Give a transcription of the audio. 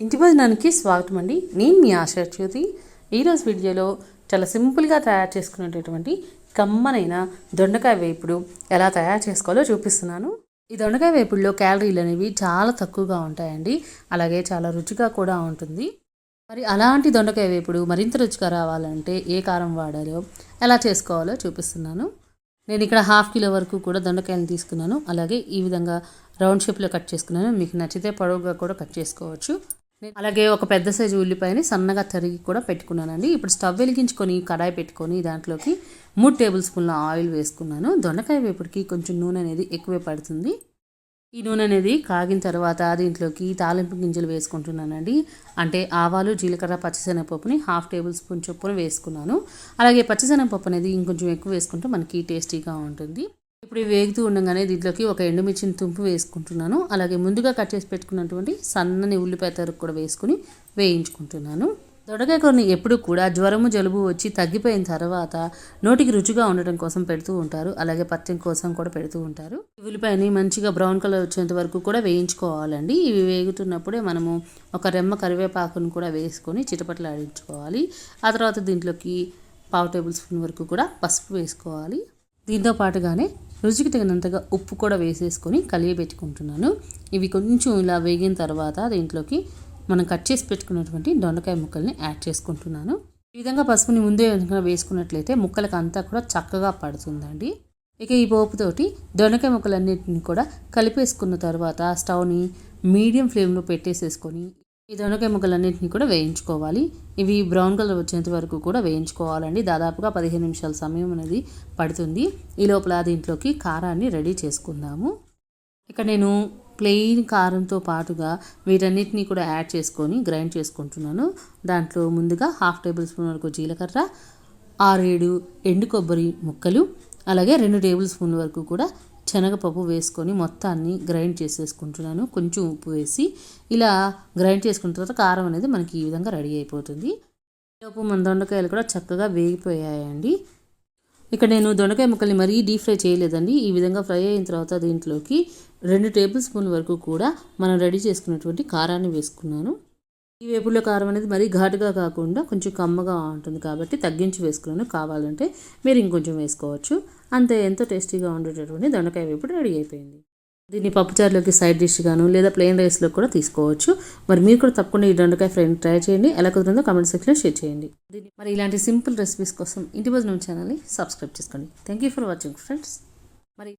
ఇంటి భోజనానికి స్వాగతం అండి. నేను మీ ఆశా జ్యోతి. ఈరోజు వీడియోలో చాలా సింపుల్గా తయారు చేసుకునేటటువంటి కమ్మనైన దొండకాయ వేపుడు ఎలా తయారు చేసుకోవాలో చూపిస్తున్నాను. ఈ దొండకాయ వేపుడులో క్యాలరీలు అనేవి చాలా తక్కువగా ఉంటాయండి. అలాగే చాలా రుచిగా కూడా ఉంటుంది. మరి అలాంటి దొండకాయ వేపుడు మరింత రుచిగా రావాలంటే ఏ కారం వాడాలో ఎలా చేసుకోవాలో చూపిస్తున్నాను. నేను ఇక్కడ హాఫ్ కిలో వరకు కూడా దొండకాయలు తీసుకున్నాను. అలాగే ఈ విధంగా రౌండ్ షేప్లో కట్ చేసుకున్నాను. మీకు నచ్చితే పొడవుగా కూడా కట్ చేసుకోవచ్చు. అలాగే ఒక పెద్ద సైజు ఉల్లిపాయని సన్నగా తరిగి కూడా పెట్టుకున్నానండి. ఇప్పుడు స్టవ్ వెలిగించుకొని కడాయి పెట్టుకొని దాంట్లోకి మూడు టేబుల్ స్పూన్ల ఆయిల్ వేసుకున్నాను. దొండకాయ వేపుడికి కొంచెం నూనె అనేది ఎక్కువే పడుతుంది. ఈ నూనె అనేది కాగిన తర్వాత దీంట్లోకి తాలింపు గింజలు వేసుకుంటున్నానండి. అంటే ఆవాలు జీలకర్ర పచ్చిశనగపప్పుని హాఫ్ టేబుల్ స్పూన్ చొప్పున వేసుకున్నాను. అలాగే పచ్చిశనగపప్పు అనేది ఇంకొంచెం ఎక్కువ వేసుకుంటే మనకి టేస్టీగా ఉంటుంది. ఇప్పుడు వేగుతూ ఉండగానే దీంట్లోకి ఒక ఎండుమిర్చిని తుంపు వేసుకుంటున్నాను. అలాగే ముందుగా కట్ చేసి పెట్టుకున్నటువంటి సన్నని ఉల్లిపాయ తరుగు కూడా వేసుకుని వేయించుకుంటున్నాను. దొడకాయ ఎప్పుడు కూడా జ్వరము జలుబు వచ్చి తగ్గిపోయిన తర్వాత నోటికి రుచిగా ఉండటం కోసం పెడుతూ ఉంటారు. అలాగే పత్యం కోసం కూడా పెడుతూ ఉంటారు. ఈ ఉల్లిపాయని మంచిగా బ్రౌన్ కలర్ వచ్చేంత వరకు కూడా వేయించుకోవాలండి. ఇవి వేగుతున్నప్పుడే మనము ఒక రెమ్మ కరివేపాకును కూడా వేసుకొని చిటపట్లాడించుకోవాలి. ఆ తర్వాత దీంట్లోకి పావు టేబుల్ స్పూన్ వరకు కూడా పసుపు వేసుకోవాలి. దీంతో పాటుగానే రుచికి తగినంతగా ఉప్పు కూడా వేసేసుకొని కలియబెట్టుకుంటున్నాను ఇవి కొంచెం ఇలా వేగిన తర్వాత దీంట్లోకి మనం కట్ చేసి పెట్టుకున్నటువంటి దొండకాయ ముక్కల్ని యాడ్ చేసుకుంటున్నాను. ఈ విధంగా పసుపుని ముందే విధంగా వేసుకున్నట్లయితే ముక్కలకు అంతా కూడా చక్కగా పడుతుందండి. ఇక ఈ పోపుతోటి దొండకాయ ముక్కలన్నిటిని కూడా కలిపేసుకున్న తర్వాత స్టవ్ని మీడియం ఫ్లేమ్లో పెట్టేసేసుకొని ఈ దొండకాయ ముక్కలన్నింటినీ కూడా వేయించుకోవాలి. ఇవి బ్రౌన్ కలర్ వచ్చేంత వరకు కూడా వేయించుకోవాలండి. దాదాపుగా పదిహేను నిమిషాల సమయం అనేది పడుతుంది. ఈ లోపల దీంట్లోకి కారాన్ని రెడీ చేసుకుందాము. ఇక్కడ నేను ప్లెయిన్ కారంతో పాటుగా వీటన్నిటిని కూడా యాడ్ చేసుకొని గ్రైండ్ చేసుకుంటున్నాను. దాంట్లో ముందుగా హాఫ్ టేబుల్ స్పూన్ వరకు జీలకర్ర ఆరేడు ఎండు కొబ్బరి ముక్కలు అలాగే రెండు టేబుల్ స్పూన్ వరకు కూడా శనగపప్పు వేసుకొని మొత్తాన్ని గ్రైండ్ చేసేసుకుంటున్నాను. కొంచెం ఉప్పు వేసి ఇలా గ్రైండ్ చేసుకున్న తర్వాత కారం అనేది మనకి ఈ విధంగా రెడీ అయిపోతుంది. లోపు మన దొండకాయలు కూడా చక్కగా వేగిపోయాయండి. ఇక్కడ నేను దొండకాయ ముక్కల్ని మరీ డీప్ ఫ్రై చేయలేదండి. ఈ విధంగా ఫ్రై అయిన తర్వాత దీంట్లోకి రెండు టేబుల్ స్పూన్ వరకు కూడా మనం రెడీ చేసుకున్నటువంటి కారాన్ని వేసుకున్నాను. ఈ వేపుల కారం అనేది మరీ ఘాటుగా కాకుండా కొంచెం కమ్మగా ఉంటుంది కాబట్టి తగ్గించి వేసుకున్నాను. కావాలంటే మీరు ఇంకొంచెం వేసుకోవచ్చు. అంతే ఎంతో టేస్టీగా ఉండేటటువంటి దొండకాయ వేపుడు రెడీ అయిపోయింది. దీన్ని పప్పుచారులోకి సైడ్ డిష్ గాను లేదా ప్లెయిన్ రైస్లో కూడా తీసుకోవచ్చు. మరి మీరు కూడా తప్పకుండా ఈ దొండకాయ ఫ్రై ట్రై చేయండి. ఎలా కుదిరిందో కామెంట్ సెక్షన్లో షేర్ చేయండి. దీన్ని మరి ఇలాంటి సింపుల్ రెసిపీస్ కోసం ఇంటి భోజనం ఛానల్ని సబ్స్క్రైబ్ చేసుకోండి. Thank you for watching friends మరి